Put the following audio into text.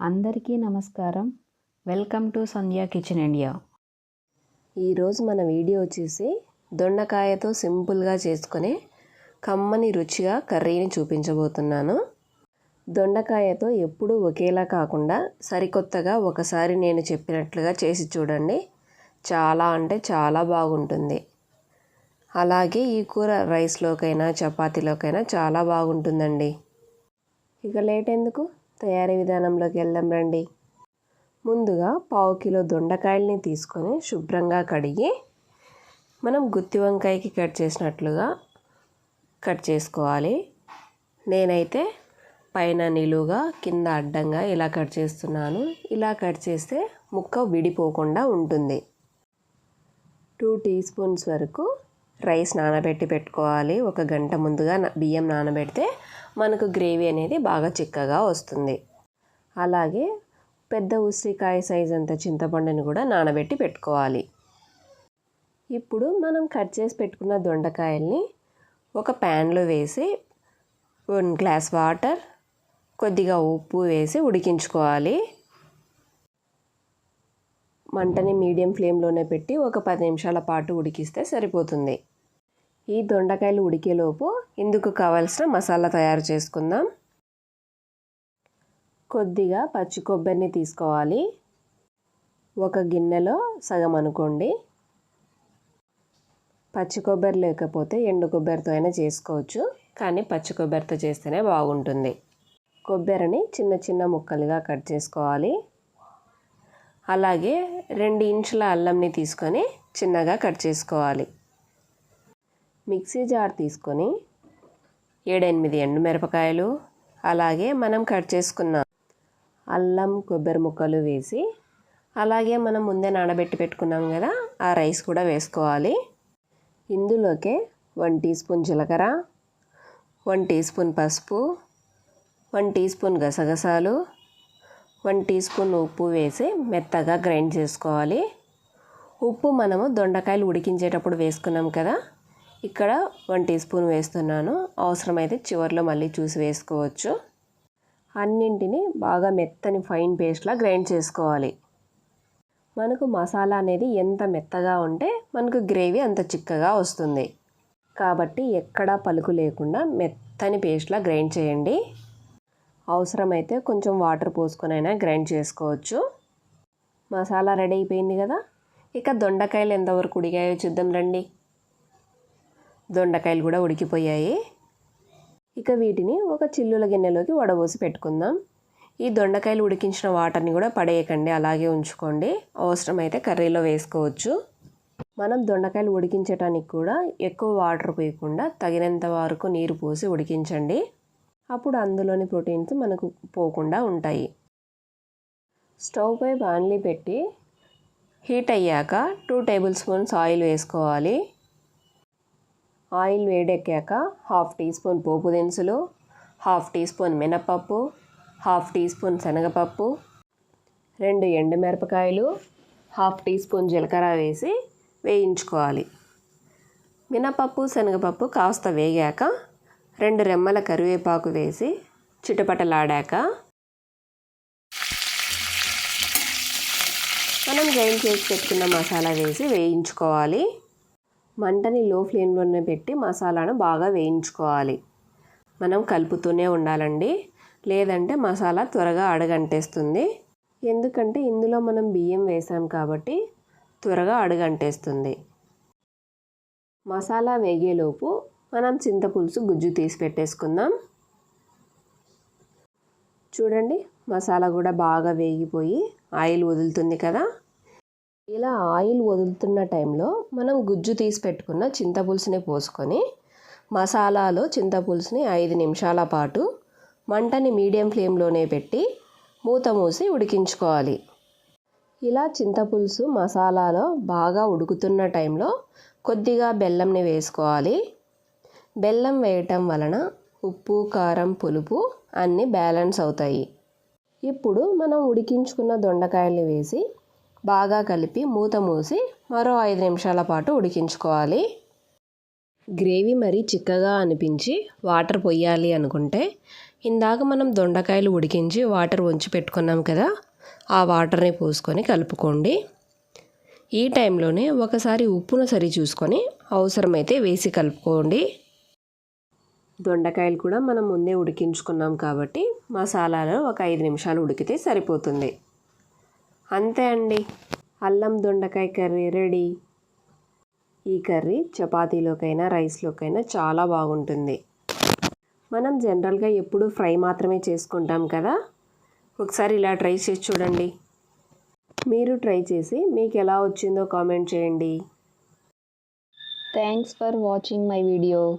అందరికీ నమస్కారం. Welcome to Sandhya kitchen India. ఈరోజు మన వీడియో వచ్చేసి దొండకాయతో సింపుల్గా చేసుకునే కమ్మని రుచిగా కర్రీని చూపించబోతున్నాను. దొండకాయతో ఎప్పుడూ ఒకేలా కాకుండా సరికొత్తగా ఒకసారి నేను చెప్పినట్లుగా చేసి చూడండి. చాలా అంటే చాలా బాగుంటుంది. అలాగే ఈ కూర రైస్లోకైనా చపాతీలోకైనా చాలా బాగుంటుందండి. ఇక లేట్ ఎందుకు? తయారీ విధానంలోకి వెళ్దాం రండి. ముందుగా పావు కిలో దొండకాయల్ని తీసుకొని శుభ్రంగా కడిగి మనం గుత్తి వంకాయకి కట్ చేసినట్లుగా కట్ చేసుకోవాలి. నేనైతే పైన నిలువుగా కింద అడ్డంగా ఇలా కట్ చేస్తున్నాను. ఇలా కట్ చేస్తే ముక్క విడిపోకుండా ఉంటుంది. టూ టీ స్పూన్స్ వరకు రైస్ నానబెట్టి పెట్టుకోవాలి. ఒక గంట ముందుగా బియ్యం నానబెడితే మనకు గ్రేవీ అనేది బాగా చిక్కగా వస్తుంది. అలాగే పెద్ద ఉసిరికాయ సైజ్ అంత చింతపండుని కూడా నానబెట్టి పెట్టుకోవాలి. ఇప్పుడు మనం కట్ చేసి పెట్టుకున్న దొండకాయల్ని ఒక ప్యాన్లో వేసి వన్ గ్లాస్ వాటర్ కొద్దిగా ఉప్పు వేసి ఉడికించుకోవాలి. మంటని మీడియం ఫ్లేమ్లోనే పెట్టి ఒక పది నిమిషాల పాటు ఉడికిస్తే సరిపోతుంది. ఈ దొండకాయలు ఉడికేలోపు ఇందుకు కావాల్సిన మసాలా తయారు చేసుకుందాం. కొద్దిగా పచ్చి కొబ్బరిని తీసుకోవాలి. ఒక గిన్నెలో సగం అనుకోండి. పచ్చి కొబ్బరి లేకపోతే ఎండు కొబ్బరితో అయినా చేసుకోవచ్చు కానీ పచ్చి కొబ్బరితో చేస్తేనే బాగుంటుంది. కొబ్బరిని చిన్న చిన్న ముక్కలుగా కట్ చేసుకోవాలి. అలాగే రెండు ఇంచుల అల్లంని తీసుకొని చిన్నగా కట్ చేసుకోవాలి. మిక్సీ జార్ తీసుకొని ఏడెనిమిది ఎండుమిరపకాయలు అలాగే మనం కట్ చేసుకున్న అల్లం కొబ్బరి ముక్కలు వేసి అలాగే మనం ముందే నానబెట్టి పెట్టుకున్నాం కదా ఆ రైస్ కూడా వేసుకోవాలి. ఇందులోకే వన్ టీ స్పూన్ జీలకర్ర వన్ టీ స్పూన్ పసుపు వన్ టీ స్పూన్ గసగసాలు వన్ టీ స్పూన్ ఉప్పు వేసి మెత్తగా గ్రైండ్ చేసుకోవాలి. ఉప్పు మనము దొండకాయలు ఉడికించేటప్పుడు వేసుకున్నాం కదా. ఇక్కడ వన్ టీ స్పూన్ వేస్తున్నాను. అవసరమైతే చివరిలో మళ్ళీ చూసి వేసుకోవచ్చు. అన్నింటిని బాగా మెత్తని ఫైన్ పేస్ట్లా గ్రైండ్ చేసుకోవాలి. మనకు మసాలా అనేది ఎంత మెత్తగా ఉంటే మనకు గ్రేవీ అంత చిక్కగా వస్తుంది. కాబట్టి ఎక్కడా పలుకు లేకుండా మెత్తని పేస్ట్లా గ్రైండ్ చేయండి. అవసరమైతే కొంచెం వాటర్ పోసుకొనైనా గ్రైండ్ చేసుకోవచ్చు. మసాలా రెడీ అయిపోయింది కదా? ఇక దొండకాయలు ఎంతవరకు ఉడికాయో చూద్దాం రండి. దొండకాయలు కూడా ఉడికిపోయాయి. ఇక వీటిని ఒక చిల్లుల గిన్నెలోకి వడబోసి పెట్టుకుందాం. ఈ దొండకాయలు ఉడికించిన వాటర్ని కూడా పడేయకండి అలాగే ఉంచుకోండి. అవసరమైతే కర్రీలో వేసుకోవచ్చు. మనం దొండకాయలు ఉడికించడానికి కూడా ఎక్కువ వాటర్ పోయకుండా తగినంత వరకు నీరు పోసి ఉడికించండి. అప్పుడు అందులోని ప్రోటీన్స్ మనకు పోకుండా ఉంటాయి. స్టవ్ పై బాన్లీ పెట్టి హీట్ అయ్యాక టూ టేబుల్ స్పూన్స్ ఆయిల్ వేసుకోవాలి. ఆయిల్ వేడెక్కాక హాఫ్ టీ స్పూన్ పోపు దినుసులు హాఫ్ టీ స్పూన్ మినపప్పు హాఫ్ టీ స్పూన్ శనగపప్పు రెండు ఎండుమిరపకాయలు హాఫ్ టీ స్పూన్ జీలకర్ర వేసి వేయించుకోవాలి. మినపప్పు శనగపప్పు కాస్త వేగాక రెండు రెమ్మల కరివేపాకు వేసి చిటపటలాడాక మనం గ్రైండ్ చేసి పెట్టుకున్న మసాలా వేసి వేయించుకోవాలి. మంటని లో ఫ్లేమ్లోనే పెట్టి మసాలాను బాగా వేయించుకోవాలి. మనం కలుపుతూనే ఉండాలండి. లేదంటే మసాలా త్వరగా అడగంటేస్తుంది. ఎందుకంటే ఇందులో మనం బియ్యం వేసాం కాబట్టి త్వరగా అడుగంటేస్తుంది. మసాలా వేగేలోపు మనం చింతపులుసు గుజ్జు తీసి పెట్టేసుకుందాం. చూడండి మసాలా కూడా బాగా వేగిపోయి ఆయిల్ వదులుతుంది కదా. ఇలా ఆయిల్ వదులుతున్న టైంలో మనం గుజ్జు తీసి పెట్టుకున్న చింతపులుసుని పోసుకొని మసాలాలో చింతపులుసుని ఐదు నిమిషాల పాటు మంటని మీడియం ఫ్లేమ్లోనే పెట్టి మూత మూసి ఉడికించుకోవాలి. ఇలా చింతపులుసు మసాలాలో బాగా ఉడుకుతున్న టైంలో కొద్దిగా బెల్లంని వేసుకోవాలి. బెల్లం వేయటం వలన ఉప్పు కారం పులుపు అన్నీ బ్యాలెన్స్ అవుతాయి. ఇప్పుడు మనం ఉడికించుకున్న దొండకాయల్ని వేసి బాగా కలిపి మూత మూసి మరో ఐదు నిమిషాల పాటు ఉడికించుకోవాలి. గ్రేవీ మరీ చిక్కగా అనిపించి వాటర్ పొయ్యాలి అనుకుంటే ఇందాక మనం దొండకాయలు ఉడికించి వాటర్ వంచి పెట్టుకున్నాం కదా ఆ వాటర్ని పోసుకొని కలుపుకోండి. ఈ టైంలోనే ఒకసారి ఉప్పును సరి చూసుకొని అవసరమైతే వేసి కలుపుకోండి. దొండకాయలు కూడా మనం ముందే ఉడికించుకున్నాం కాబట్టి మసాలాలో ఒక ఐదు నిమిషాలు ఉడికితే సరిపోతుంది. అంతే అండి. అల్లం దొండకాయ కర్రీ రెడీ. ఈ కర్రీ చపాతీలోకైనా రైస్లోకైనా చాలా బాగుంటుంది. మనం జనరల్గా ఎప్పుడూ ఫ్రై మాత్రమే చేసుకుంటాం కదా? ఒకసారి ఇలా ట్రై చేసి చూడండి. మీరు ట్రై చేసి మీకు ఎలా వచ్చిందో కామెంట్ చేయండి. Thanks for watching my video